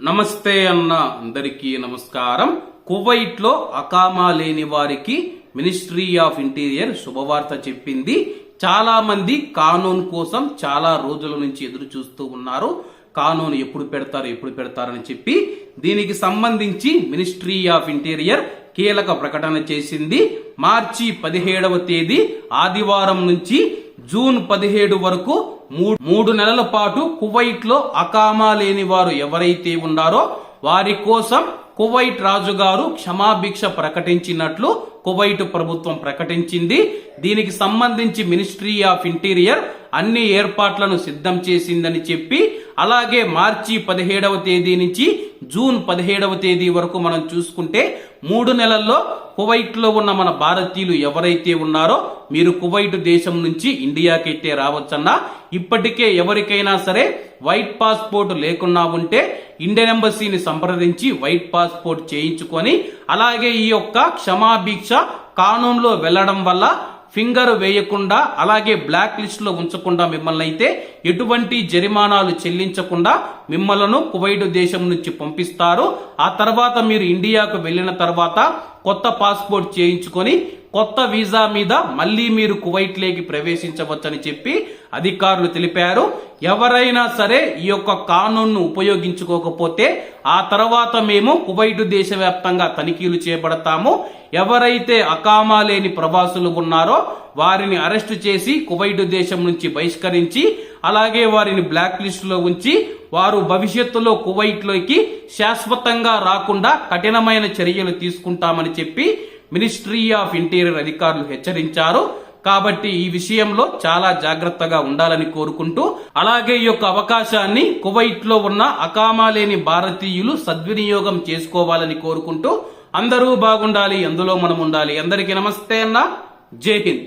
నమస్తే అన్న అందరికీ నమస్కారం. కువైట్లో అకామా లేని వారికి మినిస్ట్రీ ఆఫ్ ఇంటీరియర్ శుభవార్త చెప్పింది. చాలా మంది కానూన్ కోసం చాలా రోజుల నుంచి ఎదురు చూస్తూ ఉన్నారు. కానూన్ ఎప్పుడు పెడతారు ఎప్పుడు పెడతారని చెప్పి. దీనికి సంబంధించి మినిస్ట్రీ ఆఫ్ ఇంటీరియర్ కీలక ప్రకటన చేసింది. మార్చి పదిహేడవ తేదీ ఆదివారం నుంచి జూన్ పదిహేడు వరకు మూ- మూడు నెలల పాటు కువైట్లో అకామా లేని వారు ఎవరైతే ఉన్నారో వారి కోసం కువైట్ రాజుగారు క్షమాభిక్ష ప్రకటించినట్లు కువైట్ ప్రభుత్వం ప్రకటించింది. దీనికి సంబంధించి మినిస్ట్రీ ఆఫ్ ఇంటీరియర్ అన్ని ఏర్పాట్లను సిద్ధం చేసిందని చెప్పి అలాగే మార్చి పదిహేడవ తేదీ నుంచి జూన్ పదిహేడవ తేదీ వరకు మనం చూసుకుంటే మూడు నెలల్లో కువైట్లో ఉన్న మన భారతీయులు ఎవరైతే ఉన్నారో మీరు కువైట్ దేశం నుంచి ఇండియాకైతే రావచ్చన్నా. ఇప్పటికే ఎవరికైనా సరే వైట్ పాస్పోర్ట్ లేకున్నా ఉంటే ఇండియన్ ఎంబసీని సంప్రదించి వైట్ పాస్పోర్ట్ చేయించుకొని అలాగే ఈ యొక్క క్షమాభిక్ష కానూన్లో వెళ్ళడం వల్ల ఫింగర్ వేయకుండా అలాగే బ్లాక్ లిస్ట్లో ఉంచకుండా మిమ్మల్ని అయితే ఎటువంటి జరిమానాలు చెల్లించకుండా మిమ్మల్ని కువైట్ దేశం నుంచి పంపిస్తారు. ఆ తర్వాత మీరు ఇండియాకు వెళ్ళిన తర్వాత కొత్త పాస్పోర్ట్ చేయించుకొని కొత్త వీసా మీద మళ్ళీ మీరు కువైట్ లేకి ప్రవేశించవచ్చని చెప్పి అధికారులు తెలిపారు. ఎవరైనా సరే ఈ యొక్క కానూన్ను ఉపయోగించుకోకపోతే ఆ తర్వాత మేము కువైట్ దేశవ్యాప్తంగా తనిఖీలు చేపడతాము. ఎవరైతే అకామా లేని ప్రవాసులు ఉన్నారో వారిని అరెస్టు చేసి కువైట్ దేశం నుంచి బహిష్కరించి అలాగే వారిని బ్లాక్ లిస్టులో ఉంచి వారు భవిష్యత్తులో కువైట్లోకి శాశ్వతంగా రాకుండా కఠినమైన చర్యలు తీసుకుంటామని చెప్పి మినిస్ట్రీ ఆఫ్ ఇంటీరియర్ అధికారులు హెచ్చరించారు. కాబట్టి ఈ విషయంలో చాలా జాగ్రత్తగా ఉండాలని కోరుకుంటూ అలాగే ఈ యొక్క అవకాశాన్ని కువైట్లో ఉన్న అకామాలేని భారతీయులు సద్వినియోగం చేసుకోవాలని కోరుకుంటూ అందరూ బాగుండాలి అందులో మనం ఉండాలి. అందరికీ నమస్తే అన్న. జై హింద్.